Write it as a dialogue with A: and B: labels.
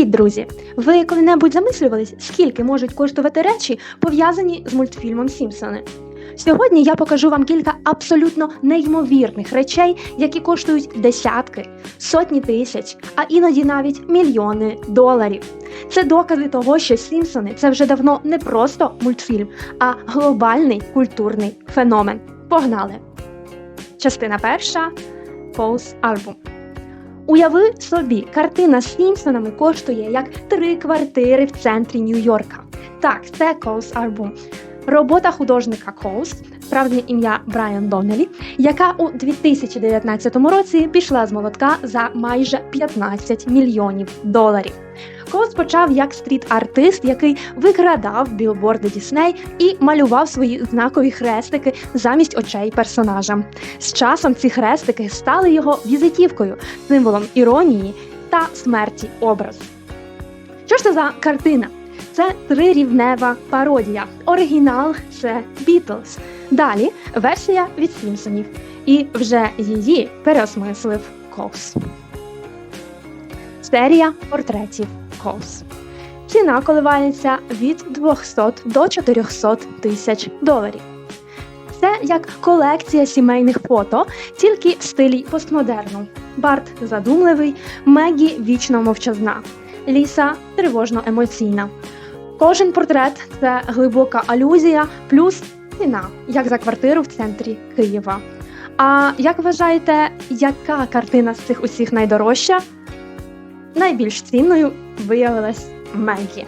A: Привіт, друзі! Ви коли-небудь замислювались, скільки можуть коштувати речі, пов'язані з мультфільмом Сімпсони? Сьогодні я покажу вам кілька абсолютно неймовірних речей, які коштують десятки, сотні тисяч, а іноді навіть мільйони доларів. Це докази того, що Сімпсони це вже давно не просто мультфільм, а глобальний культурний феномен. Погнали! Частина перша Pose Album. Уяви собі, картина з Сімпсонами коштує як три квартири в центрі Нью-Йорка. Так, це Коус Арбум. Робота художника Коус, справжнє ім'я Брайан Доннелі, яка у 2019 році пішла з молотка за майже 15 мільйонів доларів. Коус почав як стріт-артист, який викрадав білборди Дісней і малював свої знакові хрестики замість очей персонажам. З часом ці хрестики стали його візитівкою, символом іронії та смерті образу. Що ж це за картина? Це трирівнева пародія. Оригінал це Бітлз. Далі версія від Сімпсонів. І вже її переосмислив Коус. Серія портретів Коус. Ціна коливається від 200 до 400 тисяч доларів. Це як колекція сімейних фото, тільки в стилі постмодерну. Барт задумливий, Мегі вічно мовчазна, Ліса тривожно емоційна. Кожен портрет це глибока алюзія, плюс ціна, як за квартиру в центрі Києва. А як вважаєте, яка картина з цих усіх найдорожча? Найбільш цінною виявилась Мегі.